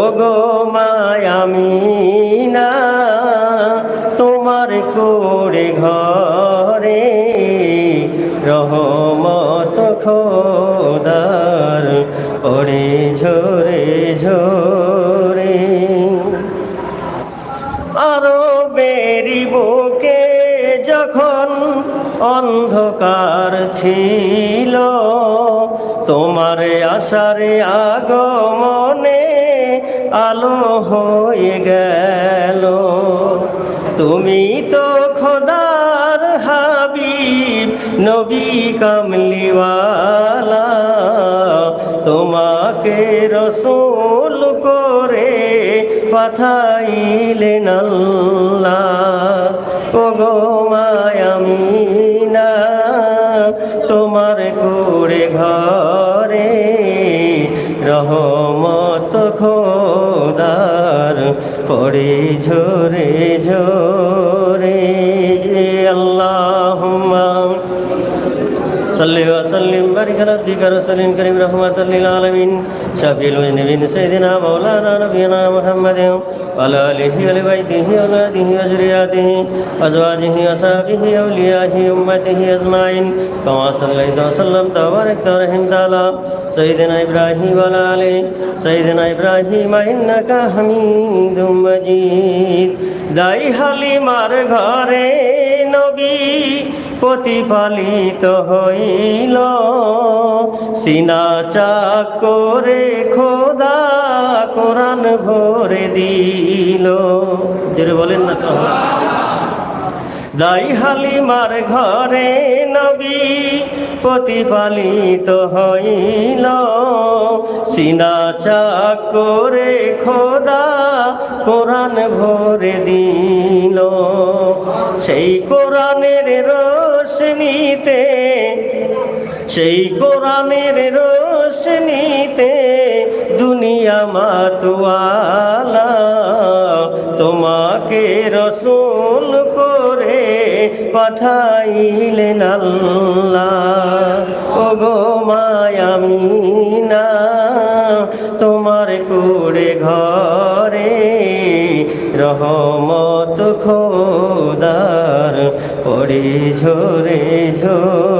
ও গো মায়ামিনা তোমার করে ঘরে রহমত খোদার পড়ে ঝরে ঝরে। আরও বেরি যখন অন্ধকার ছিল, তোমার আশারে আগমনে আলো হয়ে গেল। তুমি তো খোদার হাবিব, নবী কামলিওয়ালা। তোমাকে রসুল করে পাঠাইলেন আল্লাহ। ও গো মায়ামিনা তোমার করে ঘরে রহমত খোদার পড়ে ঝরে ঝরে আল্লাহ صل وسلم بارك على عبدك رسول كريم رحمة للعالمين شفيع الذنوب سيدنا مولانا نبينا محمد وعلى آله وبيته وأولاده وذرياته أزواجه وصحبه أوليائه أمته أجمعين كما صليت وسلمت وباركت ورحمت على سيدنا إبراهيم وعلى آله سيدنا إبراهيم إنك حميد مجيد دائی حلیمار گھارے প্রতিপালিত হইল। সিনা চাক করে খোদা কোরআন ভরে দিল। জোরে বলেন না সহ দাই হালিমার ঘরে নবী প্রতিপালিত হইল। সিনা চাক করে খোদা কোরআন ভরে দিল। সেই কোরআনের রোশনীতে, সেই কোরআনের রোশনীতে দুনিয়া মাতুয়ালা। তোমাকে রসুল করে পাঠাইলেন আল্লাহ। ও গো মায়ামিনা তোমার করে ঘরে রহমত খোদার পড়ে ঝরে ঝরে